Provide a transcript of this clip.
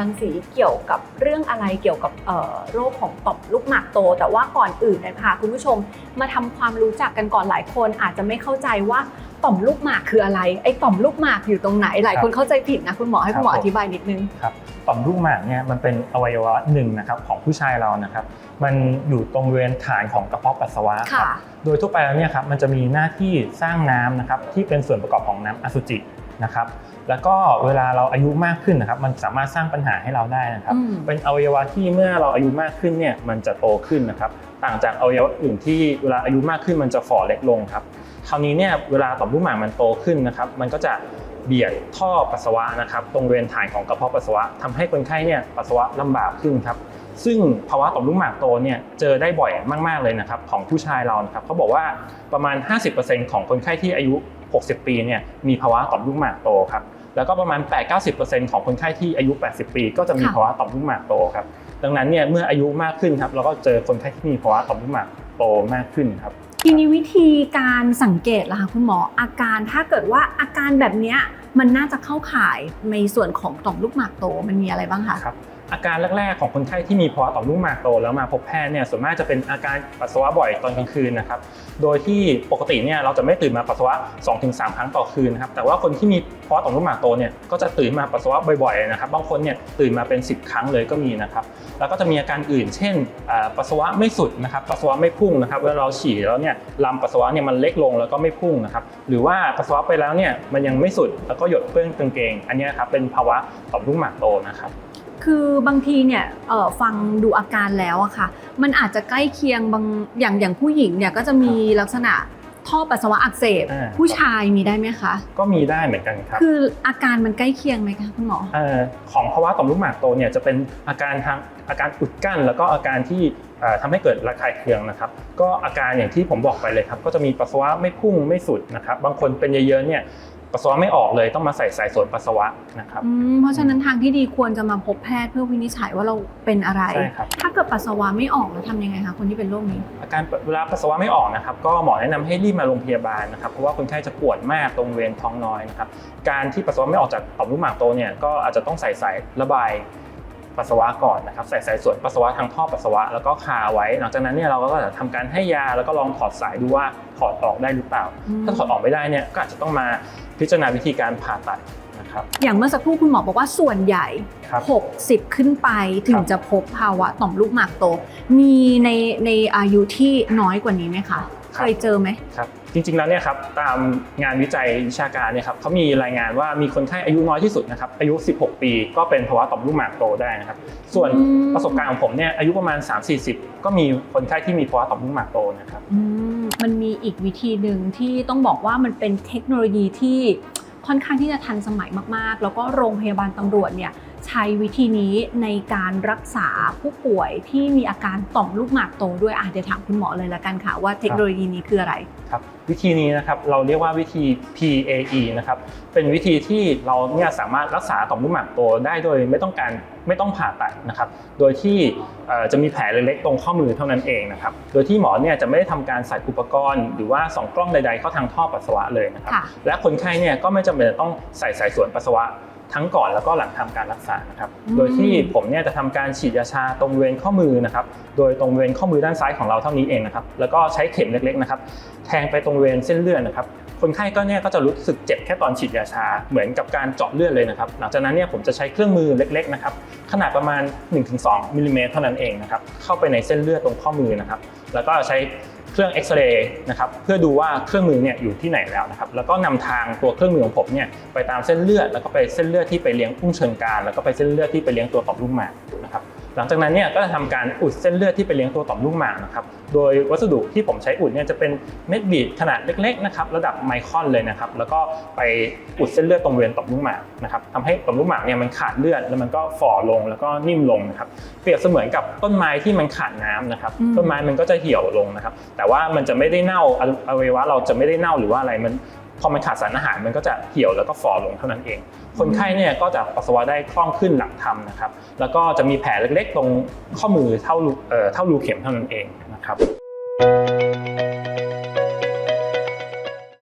รังสีเกี่ยวกับเรื่องอะไรเกี่ยวกับเอ่อโรคของต่อมลูกหมากโต แต่ว่าก่อนอื่นนะคะคุณผู้ชมมาทำความรู้จักกันก่อนหลายคนอาจจะไม่เข้าใจว่าต่อมลูกหมากคืออะไรไอ้ต่อมลูกหมากอยู่ตรงไหนหลายคนเข้าใจผิดนะคุณหมอให้คุณหมอครับอผมธิบายนิดนึงครับต่อมลูกหมากเนี่ยมันเป็นอวัยวะหนึ่งนะครับของผู้ชายเรานะครับ มันอยู่ตรงบริเวณฐานของกระเพาะปัสสาวะคค่ะรับโดยทั่วไปแล้วเนี่ยครับมันจะมีหน้าที่สร้างน้ำนะครับที่เป็นส่วนประกอบของน้ำอสุจิ นะครับแล้วก็เวลาเราอายุมากขึ้นนะครับ มันสามารถสร้างปัญหาให้เราได้นะครับอืมเป็นอวัยวะที่เมื่อเราอายุมากขึ้นเนี่ยมันจะโตขึ้นนะครับ ต่างจากอวัยวะอื่นที่เวลาอายุมากขึ้นมันจะฝ่อเล็กลงครับ คราวนี้เนี่ยเวลาต่อมลูกหมากมันโตขึ้นนะครับ มันก็จะเบียดท่อปัสสาวะนะครับ ตรงบริเวณฐานของกระเพาะปัสสาวะทำให้คนไข้เนี่ยปัสสาวะลำบากขึ้นครับซึ่งภาวะต่อมลูกหมากโตเนี่ยเจอได้บ่อยมาก ๆ เลยนะครับของผู้ชายเรานะครับเขาบอกว่าประมาณ 50%ของคนไข้ที่อายุ 60 ปีเนี่ยมีภาวะต่อมลูกหมากโตครับแล้วก็ประมาณ 8-90%ของคนไข้ที่อายุ 80 ปี ก็จะมีค่ะภาวะต่อมลูกหมากโตครับดังนั้นเนี่ยเมื่ออายุมากขึ้นครับเราก็เจอคนไข้ที่มีภาวะต่อมลูกหมากโตมากขึ้นครับทีนี้วิธีการสังเกตล่ะคะคุณหมออาการถ้าเกิดว่าอาการแบบเนี้ยมันน่าจะเข้าข่ายในส่วนของต่อมลูกหมากโตมันมีอะไรบ้างคะครับ อาการแรกๆของคนไข้ที่มีภาวะต่อมลูกหมากโตแล้วมาพบแพทย์เนี่ยส่วนมากจะเป็นอาการปัสสาวะบ่อยตอนกลางคืนนะครับโดยที่ปกติเนี่ยเราจะไม่ตื่นมาปัสสาวะ 2-3 ครั้งต่อคืนนะครับแต่ว่าคนที่มีภาวะต่อมลูกหมากโตเนี่ยก็จะตื่นมาปัสสาวะบ่อยๆนะครับบางคนเนี่ยตื่นมาเป็น 10 ครั้งเลยก็มีนะครับแล้วก็จะมีอาการอื่น เช่นปัสสาวะไม่สุดนะครับปัสสาวะไม่พุ่งนะครับเวลาเราฉี่แล้วเนี่ยลำปัสสาวะเนี่ยมันเล็กลงแล้วก็ไม่พุ่งนะครับหรือว่าปัสสาวะไปแล้วเนี่ยมันยังไม่สุดแล้วก็หยดเปื้อนกางเกง อันนี้ยครับเป็นภาวะต่อมลูกหมากโตนะครับ คือบางทีเนี่ยเอ่อฟังดูอาการแล้วอะค่ะ มันอาจจะใกล้เคียงบางอย่างอย่างผู้หญิงเนี่ยก็จะมีลักษณะท่อปัสสาวะอักเสบ อ่า ผู้ชายมีได้ไหมคะ ก็มีได้เหมือนกันครับ คืออาการมันใกล้เคียงไหมคะคุณหมอ เอ่อของภาวะต่อมลูกหมากโตเนี่ยจะเป็นอาการทางอาการอุดกั้น แล้วก็อาการที่เอ่อทำให้เกิดระคายเคืองนะครับ ก็อาการอย่างที่ผมบอกไปเลยครับ ก็จะมีปัสสาวะไม่พุ่งไม่สุดนะครับ บางคนเป็นเยอะๆเนี่ย ปัสสาวะไม่ออกเลยต้องมาใส่สายสวนปัสสาวะนะครับ อืมเพราะฉะนั้นทางที่ดีควรจะมาพบแพทย์เพื่อวินิจฉัยว่าเราเป็นอะไร ใช่ครับ ถ้าเกิดปัสสาวะไม่ออกแล้วทำยังไงคะคนที่เป็นโรคนี้ อาการเวลาปัสสาวะไม่ออกนะครับก็หมอแนะนำให้รีบมาโรงพยาบาลนะครับเพราะว่าคนไข้จะปวดมากตรงเวณท้องน้อยนะครับการที่ปัสสาวะไม่ออกจากต่อมลูกหมากโตเนี่ยก็อาจจะต้องใส่สายระบาย ปัสสาวะก่อนนะครับใส่สายส่วนปัสสาวะทางท่อปัสสาวะแล้วก็คาไว้ หลังจากนั้นเนี่ยเราก็จะทำการให้ยาแล้วก็ลองถอดสายดูว่าถอดออกได้หรือเปล่าอืมถ้าถอดออกไม่ได้เนี่ยก็อาจจะต้องมาพิจารณาวิธีการผ่าตัดนะครับอย่างเมื่อสักครู่คุณหมอบอกว่าส่วนใหญ่ครับ60 ขึ้นไปถึงครับจะพบภาวะต่อมลูกหมากโต มีในในอายุที่น้อยกว่านี้ไหมคะเคยเจอไหมครับ จริงๆแล้วเนี่ยครับตามงานวิจัยวิชาการเนี่ยครับเขามีรายงานว่ามีคนไข้อายุน้อยที่สุดนะครับอายุ 16 ปี ก็เป็นภาวะต่อมลูกหมากโตได้นะครับส่วนอืมประสบการณ์ของผมเนี่ยอายุประมาณ 3-40 ก็มีคนไข้ที่มีภาวะต่อมลูกหมากโตนะครับอืมมันมีอีกวิธีหนึ่งที่ต้องบอกว่ามันเป็นเทคโนโลยีที่ค่อนข้างที่จะทันสมัยมากๆ แล้วก็โรงพยาบาลตำรวจเนี่ย ใช้วิธีนี้ในการรักษาผู้ป่วยที่มีอาการต่อมลูกหมากโตด้วยอะเดี๋ยวถามคุณหมอเลยละกันค่ะ ว่าเทคโนโลยีนี้คืออะไรครับวิธีนี้นะครับเราเรียกว่าวิธี PAE นะครับเป็นวิธีที่เราเนี่ยสามารถรักษาต่อมลูกหมากโตได้โดยไม่ต้องการไม่ต้องผ่าตัดนะครับ โดยที่เอ่อจะมีแผลเล็กๆตรงข้อมือเท่านั้นเองนะครับ โดยที่หมอเนี่ยจะไม่ได้ทำการใส่อุปกรณ์ หรือว่าส่องกล้องใดๆเข้าทางท่อปัสสาวะเลยนะครับค่ะและคนไข้เนี่ยก็ไม่จำเป็นจะต้องใส่สายส่วนปัสสาวะ ทั้งก่อนแล้วก็หลังทำการรักษานะครับอืมโดยที่ผมเนี่ยจะทำการฉีดยาชาตรงบริเวณข้อมือนะครับ โดยตรงบริเวณข้อมือด้านซ้ายของเราเท่านี้เองนะครับ แล้วก็ใช้เข็มเล็กๆนะครับ แทงไปตรงบริเวณเส้นเลือดนะครับ คนไข้ก็เนี่ยก็จะรู้สึกเจ็บแค่ตอนฉีดยาชา เหมือนกับการเจาะเลือดเลยนะครับ หลังจากนั้นเนี่ยผมจะใช้เครื่องมือเล็กๆนะครับ ขนาดประมาณ 1-2มิลลิเมตรเท่านั้นเองนะครับ เข้าไปในเส้นเลือดตรงข้อมือนะครับ แล้วก็ใช้ เครื่องเอ็กซเรย์นะครับเพื่อดูว่าเครื่องมือเนี่ยอยู่ที่ไหนแล้วนะครับแล้วก็นำทางตัวเครื่องมือของผมเนี่ยไปตามเส้นเลือดแล้วก็ไปเส้นเลือดที่ไปเลี้ยงพุ่งเชิงกรานแล้วก็ไปเส้นเลือดที่ไปเลี้ยงตัวต่อมลูกหมากนะครับ หลังจากนั้นเนี่ยก็จะทำการอุดเส้นเลือดที่ไปเลี้ยงตัวต่อมลูกหมากนะครับ โดยวัสดุที่ผมใช้อุดเนี่ยจะเป็นเม็ดบีดขนาดเล็กๆนะครับระดับไมครอนเลยนะครับ แล้วก็ไปอุดเส้นเลือดตรงบริเวณต่อมลูกหมากนะครับทำให้ต่อมลูกหมากเนี่ยมันขาดเลือดแล้วมันก็ฝ่อลงแล้วก็นิ่มลงนะครับ เปรียบเสมือนกับต้นไม้ที่มันขาดน้ำนะครับอืมต้นไม้มันก็จะเหี่ยวลงนะครับ แต่ว่ามันจะไม่ได้เน่าออวัยวะเราจะไม่ได้เน่าหรือว่าอะไรมัน พอมันขาดสารอาหารมันก็จะเหี่ยวแล้วก็ฝ่อลงเท่านั้นเอง คนไข้เนี่ยก็จะปัสสาวะได้คล่องขึ้นหลังทำนะครับ แล้วก็จะมีแผลเล็กๆ ตรงข้อมือเท่าเท่ารูเข็มเท่านั้นเองนะครับ